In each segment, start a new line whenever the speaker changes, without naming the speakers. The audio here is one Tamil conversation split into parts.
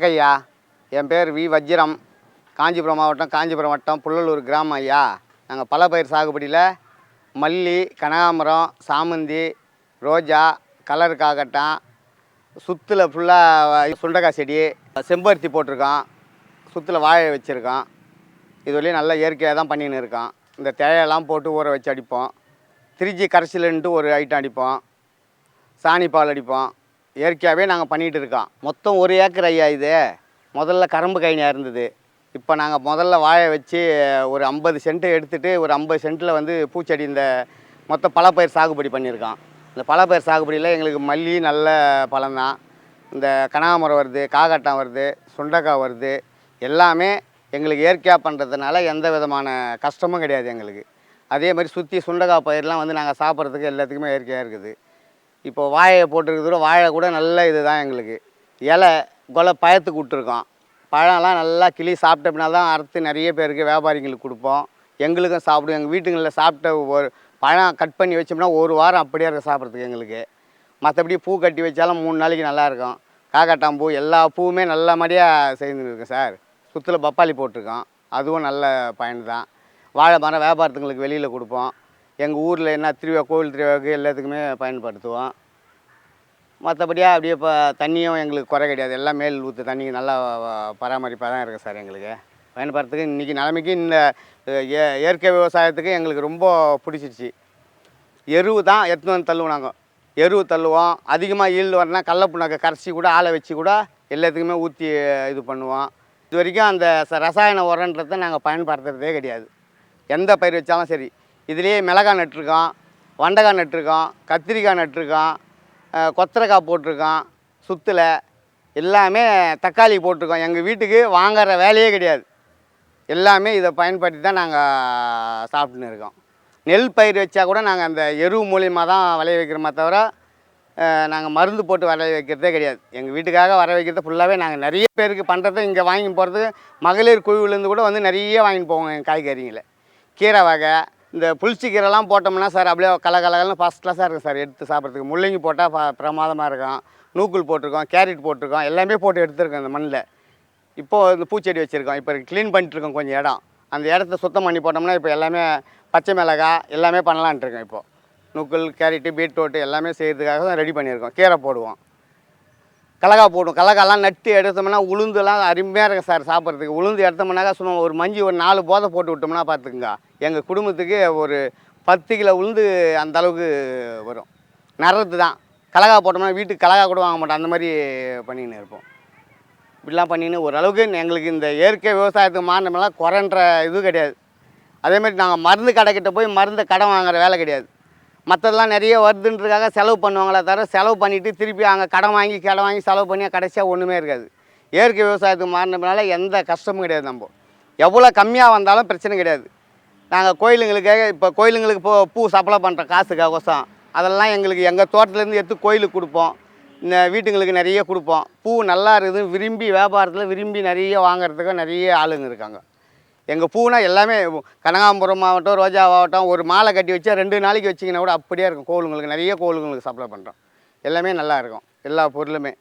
வணக்கம் ஐயா என் பேர் வி. வஜ்ரம் காஞ்சிபுரம் மாவட்டம் காஞ்சிபுரம் வட்டம் புள்ளலூர் கிராமம் ஐயா. நாங்கள் பல பயிர் சாகுபடியில் மல்லி கனகாம்பரம் சாமந்தி ரோஜா கலர் காகட்டம் சுத்தில் ஃபுல்லாக சுண்டக்காய் செடி செம்பருத்தி போட்டிருக்கோம். சுத்தில் வாழை வச்சுருக்கோம். இது வரையும் நல்லா இயற்கையாக தான் பண்ணின்னு இருக்கோம். இந்த தேயெல்லாம் போட்டு ஊற வச்சு அடிப்போம். திருச்சி கரைசலுன்ட்டு ஒரு ஐட்டம் அடிப்போம். சாணி பால் அடிப்போம். இயற்கையாகவே நாங்கள் பண்ணிகிட்டு இருக்கோம். மொத்தம் ஒரு ஏக்கர் ஐயா இது. முதல்ல கரும்பு கைனியாக இருந்தது. இப்போ நாங்கள் முதல்ல வாழை வச்சு ஒரு ஐம்பது சென்ட்டு எடுத்துகிட்டு ஒரு ஐம்பது சென்ட்டில் வந்து பூச்செடி இந்த மொத்த பழப்பயிர் சாகுபடி பண்ணியிருக்கோம். இந்த பழப்பயிர் சாகுபடியில் எங்களுக்கு மல்லி நல்ல பழம்தான் இந்த கனகாமரம் வருது காகட்டம் வருது சுண்டக்காய் வருது. எல்லாமே எங்களுக்கு இயற்கையாக பண்ணுறதுனால எந்த விதமான கஷ்டமும் கிடையாது எங்களுக்கு. அதே மாதிரி சுற்றி சுண்டக்காய் பயிரெலாம் வந்து நாங்கள் சாப்பிட்றதுக்கு எல்லாத்துக்குமே இயற்கையாக இருக்குது. இப்போ வாழையை போட்டிருக்கிறது கூட வாழை கூட நல்ல இது தான் எங்களுக்கு. இலை கொலை பயத்துக்கு விட்டுருக்கோம். பழம்லாம் நல்லா கிளி சாப்பிட்டோம்னா தான் அறுத்து நிறைய பேருக்கு வியாபாரிங்களுக்கு கொடுப்போம். எங்களுக்கும் சாப்பிடும். எங்கள் வீட்டுங்களில் சாப்பிட்ட ஒரு பழம் கட் பண்ணி வச்சோம்னா ஒரு வாரம் அப்படியே இருக்க சாப்பிட்றதுக்கு எங்களுக்கு. மற்றபடி பூ கட்டி வச்சாலும் மூணு நாளைக்கு நல்லாயிருக்கும் காக்காட்டாம்பூ எல்லா பூவுமே நல்ல மாதிரியாக செய்துன்னு சார். சுற்றில் பப்பாளி போட்டிருக்கோம். அதுவும் நல்ல பயன் தான். வாழை மரம் வியாபாரத்துங்களுக்கு வெளியில் கொடுப்போம். எங்கள் ஊரில் என்ன திருவிழா கோவில் திருவிழாவுக்கு எல்லாத்துக்குமே பயன்படுத்துவோம். மற்றபடியாக அப்படியே இப்போ தண்ணியும் எங்களுக்கு குறை கிடையாது. எல்லாம் மேல் ஊற்று தண்ணி நல்லா பராமரிப்பாக தான் இருக்குது சார் எங்களுக்கு. பயன்படுறதுக்கு இன்றைக்கி நிலைமைக்கு இந்த இய- இயற்கை விவசாயத்துக்கு எங்களுக்கு ரொம்ப பிடிச்சிருச்சு. எருவு தான் எடுத்துன்னு வந்து தள்ளுவோம் நாங்கள் எருவு தள்ளுவோம். அதிகமாக ஈல்டு வரனா கடல புண்ணாக்கை கரைச்சி கூட ஆளை வச்சு கூட எல்லாத்துக்குமே ஊற்றி இது பண்ணுவோம். இது வரைக்கும் அந்த ச- ரசாயன உரன்றதை நாங்கள் பயன்படுத்துறதே கிடையாது. எந்த பயிர் வச்சாலும் சரி. இதுலேயே மிளகாய் நட்டிருக்கோம் வெண்டைக்காய் நட்டிருக்கோம் கத்திரிக்காய் நட்டிருக்கோம் கொத்தரக்காய் கொத்தரைக்காய் போட்டிருக்கோம் சுத்தில் எல்லாமே தக்காளி போட்டிருக்கோம். எங்கள் வீட்டுக்கு வாங்குற வேலையே கிடையாது. எல்லாமே இதை பயன்படுத்தி தான் நாங்கள் சாப்பிட்டுன்னு இருக்கோம். நெல் பயிர் வச்சா கூட நாங்கள் அந்த எருவு மூலியமாக தான் விளைய வைக்கிறோமே தவிர நாங்கள் மருந்து போட்டு வர வைக்கிறதே கிடையாது. எங்கள் வீட்டுக்காக வர வைக்கிறது ஃபுல்லாகவே நாங்கள் நிறைய பேருக்கு பண்ணுறதை இங்கே வாங்கி போகிறது மகளிர் குழுவிலேருந்து கூட வந்து நிறைய வாங்கிட்டு போவோம் எங்கள் காய்கறிங்களை கீரை வகை இந்த புளிச்சி கீரைலாம் போட்டோம்னா சார் அப்படியே கலகலகலன்னு ஃபஸ்ட் கிளாஸாக இருக்கும் சார் எடுத்து சாப்பிட்றதுக்கு. முள்ளங்கி போட்டால் பிரமாதமாக இருக்கும். நூக்குள் போட்டிருக்கோம் கேரட் போட்டிருக்கோம் எல்லாமே போட்டு எடுத்துருக்கோம் இந்த மண்ணில். இப்போது இந்த பூச்செடி வச்சுருக்கோம். இப்போ க்ளீன் பண்ணிட்டுருக்கோம் கொஞ்சம் இடம். அந்த இடத்த சுத்தம் பண்ணி போட்டோம்னா இப்போ எல்லாமே பச்சை மிளகாய் எல்லாமே பண்ணலான்ட்டு இருக்கோம் இப்போது நுக்கல் கேரட்டு பீட்ரூட்டு எல்லாமே செய்கிறதுக்காக தான் ரெடி பண்ணியிருக்கோம். கீரை போடுவோம். கலகா போடும். கலகாலாம் நட்டு எடுத்தோம்னா உளுந்துலாம் அருமையாக இருக்கும் சார் சாப்பிட்றதுக்கு. உளுந்து எடுத்தோம்னாக்கா சும்மா ஒரு மஞ்சி ஒரு நாலு போதை போட்டு விட்டோம்னா பார்த்துக்குங்க. எங்கள் குடும்பத்துக்கு ஒரு பத்து கிலோ உளுந்து அந்த அளவுக்கு வரும். நடுறது தான். கலகா போட்டோம்னா வீட்டுக்கு கலகா கூட வாங்க மாட்டோம். அந்த மாதிரி பண்ணின்னு இருப்போம். இப்படிலாம் பண்ணின்னு ஓரளவுக்கு எங்களுக்கு இந்த இயற்கை விவசாயத்துக்கு மாறினமெல்லாம் குறைன்ற இது கிடையாது. அதேமாதிரி நாங்கள் மருந்து கடைக்கிட்ட போய் மருந்து கடை வாங்குற வேலை கிடையாது. மற்றதெல்லாம் நிறைய வருதுன்றதுக்காக செலவு பண்ணுவாங்களே தவிர செலவு பண்ணிவிட்டு திருப்பி அங்கே கடன் வாங்கி கடன் வாங்கி செலவு பண்ணி கடைசியாக ஒன்றுமே இருக்காது. இயற்கை விவசாயத்துக்கு மாறினதுனால எந்த கஷ்டமும் கிடையாது நம்ம. எவ்வளோ கம்மியாக வந்தாலும் பிரச்சனை கிடையாது. நாங்கள் கோயிலுங்களுக்காக இப்போ கோயிலுங்களுக்கு போ பூ சப்ளை பண்ணுற காசுக்காகோசம் அதெல்லாம் எங்களுக்கு எங்கள் தோட்டத்துலேருந்து எடுத்து கோயிலுக்கு கொடுப்போம். இந்த வீட்டுங்களுக்கு நிறைய கொடுப்போம். பூ நல்லா இருக்குது. விரும்பி வியாபாரத்தில் விரும்பி நிறைய வாங்குறதுக்கு நிறைய ஆளுங்க இருக்காங்க. எங்கள் பூனா எல்லாமே கனகாம்பரம் ஆகட்டும் ரோஜாவாகட்டும் ஒரு மாலை கட்டி வச்சா ரெண்டு நாளைக்கு வச்சிங்கன்னா கூட அப்படியே இருக்கும். கோவிலுங்களுக்கு நிறைய கோவிலுங்களுக்கு சப்ளை பண்ணுறோம் எல்லாமே நல்லா இருக்கும் எல்லா பொருளுமே.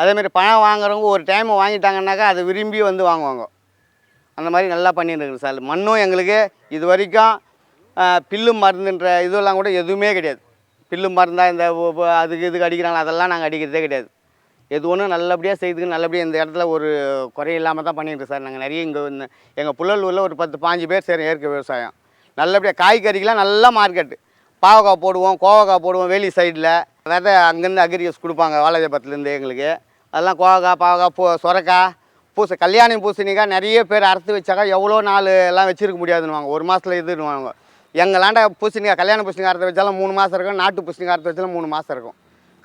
அதேமாரி பழம் வாங்குறவங்க ஒரு டைம் வாங்கிட்டாங்கன்னாக்கா அதை விரும்பி வந்து வாங்குவாங்க. அந்த மாதிரி நல்லா பண்ணிட்டு இருக்குது சார். மண்ணும் எங்களுக்கு இது வரைக்கும் பில்லு மருந்துன்ற இதெல்லாம் கூட எதுவுமே கிடையாது. பில்லு மருந்தாக இந்த அதுக்கு இதுக்கு அடிக்கிறாங்களோ அதெல்லாம் நாங்கள் அடிக்கிறதே கிடையாது. எது ஒன்றும் நல்லபடியாக செய்துக்கு நல்லபடியாக இந்த இடத்துல ஒரு குறை இல்லாமல் தான் பண்ணிட்டு சார் நாங்கள் நிறைய இங்கே எங்கள் புள்ளலூரில் ஒரு பத்து பாஞ்சு பேர் செய்கிறோம் இயற்கை விவசாயம். நல்லபடியாக காய்கறிக்கெலாம் நல்ல மார்க்கெட்டு பாவக்காய் போடுவோம் கோவக்காய் போடுவோம் வேலி சைடில் விதை அங்கேருந்து அக்ரிகல்ஸ் கொடுப்பாங்க வாலாஜபத்துலேருந்து எங்களுக்கு. அதெல்லாம் கோவக்காய் பாவக்காய் பூ சொரக்காய் பூசை கல்யாணம் பூசணிக்காய் நிறைய பேர் அறுத்து வச்சாக்கா எவ்வளோ நாள் எல்லாம் வச்சுருக்க முடியாதுன்னுவாங்க. ஒரு மாதத்தில் இதுன்னுவாங்க. எங்களாண்ட பூசணிக்காய் கல்யாண பூசணிக்காய் அறுத்து வச்சாலும் மூணு மாதம் இருக்கும் நாட்டு பூசணிக்காய் அறுத்து வச்சாலும் மூணு மாதம் இருக்கும்.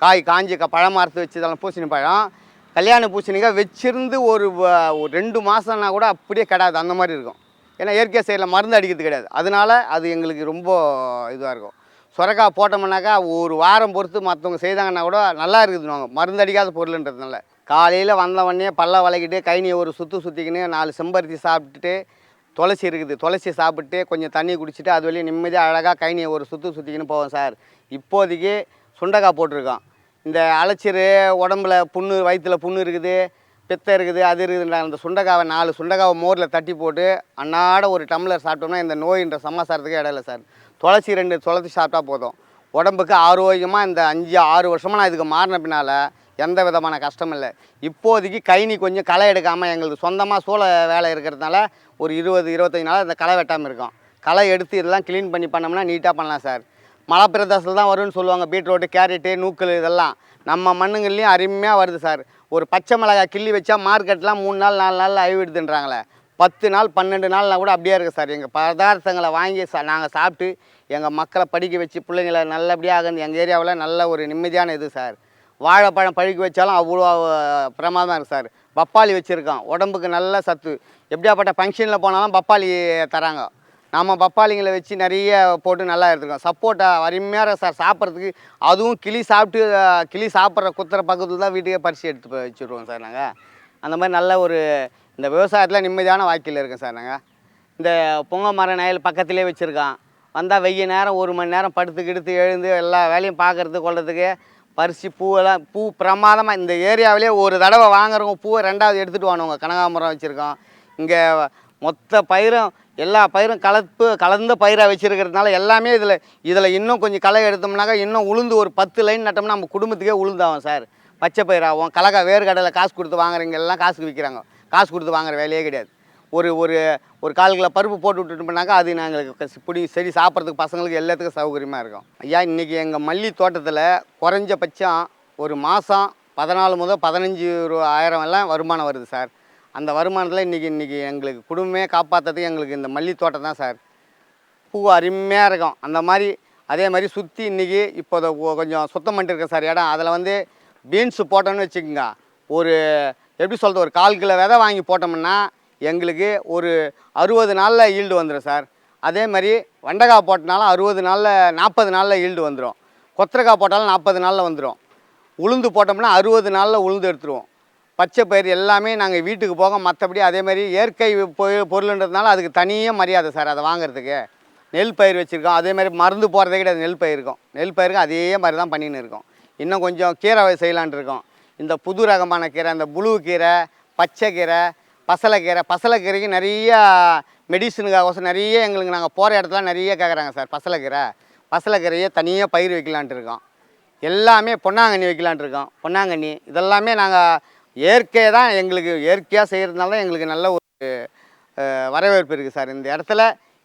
காய் காஞ்சி க பழம் அறுத்து வச்சதெல்லாம் பூசணி பழம். கல்யாண பூசணிக்காய் வச்சிருந்து ஒரு ஒரு ரெண்டு மாதம்னா கூட அப்படியே கிடாது. அந்த மாதிரி இருக்கும். ஏன்னா இயற்கை சைடில் மருந்து அடிக்கிறது கிடையாது அதனால அது எங்களுக்கு ரொம்ப இதுவாக இருக்கும். சுரக்காய் போட்டோம்னாக்கா ஒரு வாரம் பொறுத்து மற்றவங்க செய்தாங்கன்னா கூட நல்லா இருக்குதுன்னுவாங்க மருந்து அடிக்காத பொருளுன்றதுனால. காலையில் வந்தவொடனே பல்ல வளைக்கிட்டு கைனியை ஒரு சுற்று சுற்றிக்கின்னு நாலு செம்பருத்தி சாப்பிட்டுட்டு துளசி இருக்குது. துளசி சாப்பிட்டு கொஞ்சம் தண்ணி குடிச்சிட்டு அது வழியே நிம்மதியாக அழகாக கைனியை ஒரு சுற்று சுற்றிக்கின்னு போவோம் சார். இப்போதைக்கு சுண்டக்காய் போட்டிருக்கோம். இந்த அலைச்சீரு உடம்புல புண்ணு வயிற்றுல புண்ணு இருக்குது பித்தை இருக்குது அது இருக்குதுன்றாங்க. அந்த சுண்டைக்காவை நாலு சுண்டைக்காவை மோரில் தட்டி போட்டு அன்னாட ஒரு டம்ளர் சாப்பிட்டோம்னா இந்த நோயின்ற சமாசாரத்துக்கு இடம் இல்லை சார். துளசி ரெண்டு துளசி சாப்பிட்டா போதும். உடம்புக்கு ஆரோக்கியமாக இந்த அஞ்சு ஆறு வருஷமாக நான் இதுக்கு மாறின பின்னால் எந்த விதமான கஷ்டம் இல்லை. இப்போதைக்கு கைனி கொஞ்சம் களை எடுக்காமல் எங்களுக்கு சொந்தமாக சூழ வேலை இருக்கிறதுனால ஒரு இருபது இருபத்தஞ்சி நாள் இந்த களை வெட்டாமல் இருக்கும். களை எடுத்து இதெல்லாம் க்ளீன் பண்ணி பண்ணோம்னா நீட்டாக பண்ணலாம் சார். மலை பிரதேசத்தில் தான் வரும்னு சொல்லுவாங்க. பீட்ரூட்டு கேரட்டு நூக்கல் இதெல்லாம். நம்ம மண்ணுங்கள்லேயும் அருமையாக வருது சார். ஒரு பச்சை மிளகாய் கிள்ளி வச்சா மார்க்கெட்லாம் மூணு நாள் நாலு நாளில் அழிவிடுதுன்றாங்களே. பத்து நாள் பன்னெண்டு நாள்லாம் கூட அப்படியே இருக்குது சார். எங்கள் பதார்த்தங்களை வாங்கி சா நாங்கள் சாப்பிட்டு எங்கள் மக்களை படிக்க வச்சு பிள்ளைங்களை நல்லபடியாக எங்கள் ஏரியாவில் நல்ல ஒரு நிம்மதியான இது சார். வாழைப்பழம் பழுக்க வச்சாலும் அவ்வளோ பிரமாதம் பிரமாதமாக இருக்குது சார். பப்பாளி வச்சுருக்கோம் உடம்புக்கு நல்ல சத்து. எப்படியாப்பட்ட ஃபங்க்ஷனில் போனாலும் பப்பாளி தராங்க. நம்ம பப்பாளிங்களை வச்சு நிறைய போட்டு நல்லா எடுத்துருக்கோம். சப்போட்டா அருமையாக சார். சாப்பிட்றதுக்கு அதுவும் கிளி சாப்பிட்டு கிளி சாப்பிட்ற குத்துற பக்கத்தில் தான் வீட்டுக்கே பறித்து எடுத்து வச்சுருவோம் சார் நாங்கள் அந்த மாதிரி நல்ல ஒரு இந்த விவசாயத்தில் நிம்மதியான வாழ்க்கையில் இருக்கோம் சார் நாங்கள் இந்த பொங்க மர நயல் பக்கத்திலே வச்சுருக்கோம் வந்தால் வெய்ய நேரம் ஒரு மணி நேரம் படுத்து கிடுத்து எழுந்து எல்லா வேலையும் பார்க்குறது கொள்றதுக்கு பறித்து பூவெல்லாம் பூ பிரமாதமாக இந்த ஏரியாவிலே ஒரு தடவை வாங்குறவங்க பூவை ரெண்டாவது எடுத்துகிட்டு வானுவங்க கனகாமரம் வச்சுருக்கோம். இங்கே மொத்த பயிரும் எல்லா பயிரும் கலப்பு கலந்த பயிராக வச்சுருக்கிறதுனால எல்லாமே இதில் இதில் இன்னும் கொஞ்சம் களை எடுத்தோம்னாக்கா இன்னும் உளுந்து ஒரு பத்து லைன் நட்டோம்னா நம்ம குடும்பத்துக்கே உளுந்தாகும் சார். பச்சை பயிராகும் கலக்கா வேர்க்கடலை காசு கொடுத்து வாங்குறவங்க எல்லாம் காசுக்கு விற்கிறாங்க. காசு கொடுத்து வாங்குற வேலையே கிடையாது. ஒரு ஒரு ஒரு கால் கிலோ பருப்பு போட்டு விட்டுட்டோம்னாக்கா அது நாங்களுக்கு பிடி செடி சாப்பிட்றதுக்கு பசங்களுக்கு எல்லாத்துக்கும் சௌகரியமாக இருக்கும். ஐயா இன்றைக்கி எங்கள் மல்லி தோட்டத்தில் குறைஞ்சபட்சம் ஒரு மாதம் பதினாலு முதல் பதினஞ்சு ரூ ஆயிரம் எல்லாம் வருமானம் வருது சார். அந்த வருமானத்தில் இன்றைக்கி இன்றைக்கி எங்களுக்கு குடும்பமே காப்பாற்றுறதுக்கு எங்களுக்கு இந்த மல்லி தோட்டம் தான் சார். பூ அருமையாக இருக்கும். அந்த மாதிரி அதே மாதிரி சுற்றி இன்றைக்கி இப்போ கொஞ்சம் சுத்தம் பண்ணிட்டுருக்கேன் சார் இடம். அதில் வந்து பீன்ஸு போட்டோம்னு வச்சுக்கோங்க. ஒரு எப்படி சொல்கிறது ஒரு கால் கிலோ விதை வாங்கி போட்டோம்னா எங்களுக்கு ஒரு அறுபது நாளில் ஈல்டு வந்துடும் சார். அதே மாதிரி வெண்டைக்காய் போட்டனாலும் அறுபது நாளில் நாற்பது நாளில் ஈல்டு வந்துடும் கொத்தரைக்காய் போட்டாலும் நாற்பது நாளில் வந்துடும் உளுந்து போட்டோம்னா அறுபது நாளில் உளுந்து எடுத்துருவோம். பச்சை பயிர் எல்லாமே நாங்கள் வீட்டுக்கு போக மற்றபடி அதே மாதிரி இயற்கை பொ- பொருளுன்றதுனால அதுக்கு தனியாக மரியாதை சார் அதை வாங்குறதுக்கு. நெல் பயிர் வச்சுருக்கோம். அதே மாதிரி மருந்து போகிறதே கிடையாது. நெல் பயிருக்கும் நெல் பயிருக்கும் அதே மாதிரி தான் பண்ணின்னு இருக்கோம். இன்னும் கொஞ்சம் கீரை வகை செய்யலான்ட்டு இருக்கோம். இந்த புது ரகமான கீரை இந்த புழு கீரை பச்சை கீரை பசலைக்கீரை பசலைக்கீரைக்கு நிறைய மெடிசனுக்காகோசம் நிறைய எங்களுக்கு நாங்கள் போகிற இடத்துல நிறைய கேட்குறாங்க சார். பசலைக்கீரை பசலைக்கீரையை தனியாக பயிர் வைக்கலான்ட்டு இருக்கோம். எல்லாமே பொன்னாங்கண்ணி வைக்கலான்ட்டு இருக்கோம். பொன்னாங்கண்ணி இதெல்லாமே நாங்கள் இயற்கை தான் எங்களுக்கு இயற்கையாக செய்கிறதுனால தான் எங்களுக்கு நல்ல ஒரு வரவேற்பு இருக்குது சார். இந்த இடத்துல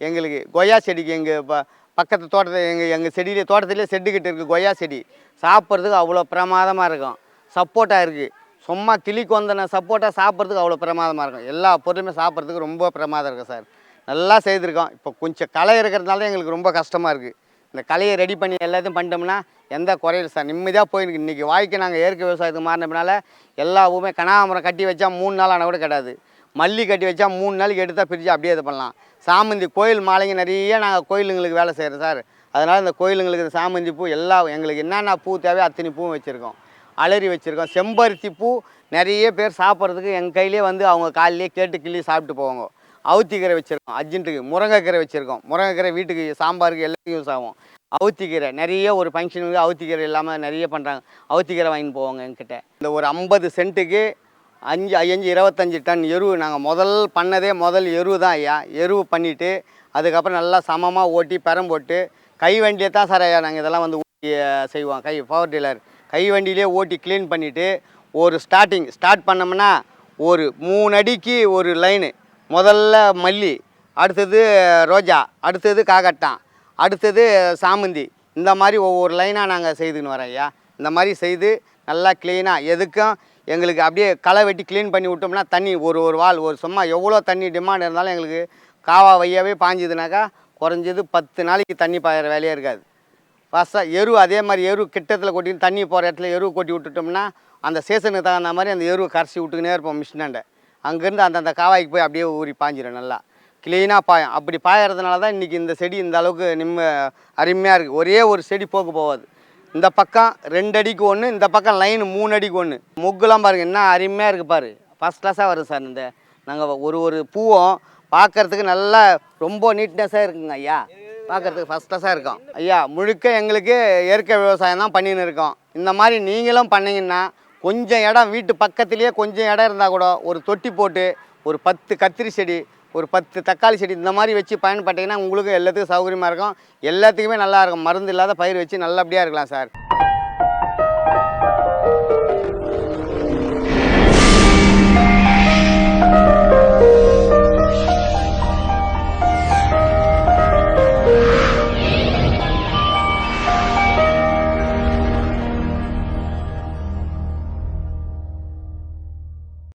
எங்களுக்கு கொய்யா செடிக்கு எங்கள் ப பக்கத்து தோட்டத்தை எங்கள் எங்கள் செடியிலே தோட்டத்திலே செட்டுக்கிட்டு இருக்குது கொய்யா செடி. சாப்பிட்றதுக்கு அவ்வளோ பிரமாதமாக இருக்கும். சப்போட்டா இருக்குது சும்மா கிளிக்கு வந்தன சப்போட்டா சாப்பிட்றதுக்கு அவ்வளோ பிரமாதமாக இருக்கும். எல்லா பொருளுமே சாப்பிட்றதுக்கு ரொம்ப பிரமாதம் இருக்கும் சார். நல்லா செய்திருக்கோம். இப்போ கொஞ்சம் களை இருக்கிறதுனால தான் எங்களுக்கு ரொம்ப கஷ்டமாக இருக்குது இந்த கலையை ரெடி பண்ணி எல்லாத்தையும் பண்ணிட்டோம்னா எந்த குறையில் சார். நிம்மதியாக போயிருக்கு. இன்றைக்கி வாய்க்கு நாங்கள் இயற்கை விவசாயத்துக்கு மாறினதுனால எல்லா ஊமே கனகாமரம் கட்டி வச்சா மூணு நாள் ஆனால் கூட கிடையாது மல்லி கட்டி வச்சா மூணு நாளைக்கு எடுத்தால் பிரித்து அப்படியே இது பண்ணலாம். சாமந்தி கோயில் மாலைங்க நிறைய நாங்கள் கோயிலுங்களுக்கு வேலை செய்கிறோம் சார். அதனால் இந்த கோயிலுங்களுக்கு இந்த சாமந்தி பூ எல்லா எங்களுக்கு என்னென்ன பூ தேவையோ அத்தனை பூவும் வச்சுருக்கோம். அலரி வச்சுருக்கோம். செம்பருத்தி பூ நிறைய பேர் சாப்பிட்றதுக்கு எங்கள் கையிலே வந்து அவங்க காலையிலே கேட்டு கிள்ளி சாப்பிட்டு போவாங்க. அவுத்திக்கீரை வச்சுருக்கோம். அர்ஜென்ட்டுக்கு முருங்கைக்கீரை வச்சுருக்கோம். முருங்கைக்கீரை வீட்டுக்கு சாம்பாருக்கு எல்லாத்துக்கும் யூஸ் ஆகும். அவுத்திக்கீரை நிறைய ஒரு ஃபங்க்ஷனுக்கு அவுத்திக்கீரை இல்லாமல் நிறைய பண்ணுறாங்க அவுத்திக்கீரை வாங்கின்னு போவாங்க என்கிட்ட. இந்த ஒரு ஐம்பது சென்ட்டுக்கு அஞ்சு அஞ்சு இருபத்தஞ்சி டன் எருவு நாங்கள் முதல் பண்ணதே முதல் எருவு தான் ஐயா. எருவு பண்ணிவிட்டு அதுக்கப்புறம் நல்லா சமமாக ஓட்டி பெரம் போட்டு கை வண்டியை தான் சார் ஐயா நாங்கள் இதெல்லாம் வந்து ஓட்டி செய்வோம். கை பவர் டீலர் கை வண்டியிலே ஓட்டி க்ளீன் பண்ணிவிட்டு ஒரு ஸ்டார்டிங் ஸ்டார்ட் பண்ணோம்னா ஒரு மூணு அடிக்கு ஒரு லைனு முதல்ல மல்லி அடுத்தது ரோஜா அடுத்தது காக்கட்டான் அடுத்தது சாமந்தி. இந்த மாதிரி ஒவ்வொரு லைனாக நாங்கள் செய்துன்னு வரோம் ஐயா. இந்த மாதிரி செய்து நல்லா க்ளீனாக எதுக்கும் எங்களுக்கு அப்படியே களை வெட்டி க்ளீன் பண்ணி விட்டோம்னா தண்ணி ஒரு ஒரு வால் ஒரு சும்மா எவ்வளோ தண்ணி டிமாண்ட் இருந்தாலும் எங்களுக்கு காவா வையாவே பாஞ்சுதுனாக்கா குறைஞ்சது பத்து நாளைக்கு தண்ணி பாயிற வேலையே இருக்காது. ஃபஸ்ட்டாக எரு அதே மாதிரி எரு கிட்டத்தில் கொட்டி தண்ணி போகிற இடத்துல எரு கொட்டி விட்டுட்டோம்னா அந்த சீசனுக்கு தகுந்த மாதிரி அந்த எருவை கரைச்சி விட்டுக்கினே இருப்போம் மிஷினாண்ட அங்கேருந்து அந்தந்த காவாய்க்கு போய் அப்படியே ஊறி பாஞ்சிடும் நல்லா. க்ளீனாக பாயும் அப்படி பாயறதுனால தான் இன்றைக்கி இந்த செடி இந்த அளவுக்கு நிம்ம அருமையாக இருக்குது ஒரே ஒரு செடி போக்கு போகாது. இந்த பக்கம் ரெண்டு அடிக்கு ஒன்று இந்த பக்கம் லைன் மூணு அடிக்கு ஒன்று முக்குலாம் பாருங்கள் என்ன அருமையாக இருக்குது பாரு. ஃபஸ்ட் கிளாஸாக வரும் சார் இந்த நாங்கள் ஒரு ஒரு பூவும் பார்க்கறதுக்கு நல்லா ரொம்ப நீட்னஸாக இருக்குங்க ஐயா. பார்க்கறதுக்கு ஃபஸ்ட் கிளாஸாக இருக்கும். ஐயா முழுக்க எங்களுக்கு இயற்கை விவசாயம் தான் பண்ணின்னு இருக்கோம். இந்த மாதிரி நீங்களும் பண்ணிங்கன்னா கொஞ்சம் இடம் வீட்டு பக்கத்துலேயே கொஞ்சம் இடம் இருந்தால் கூட ஒரு தொட்டி போட்டு ஒரு பத்து கத்திரி செடி ஒரு பத்து தக்காளி செடி இந்த மாதிரி வச்சு பயன்பட்டீங்கன்னா உங்களுக்கும் எல்லாத்துக்கும் சௌகரியமாக இருக்கும். எல்லாத்துக்குமே நல்லா இருக்கும். மருந்து இல்லாத பயிர் வச்சு நல்லபடியாக இருக்கலாம் சார்.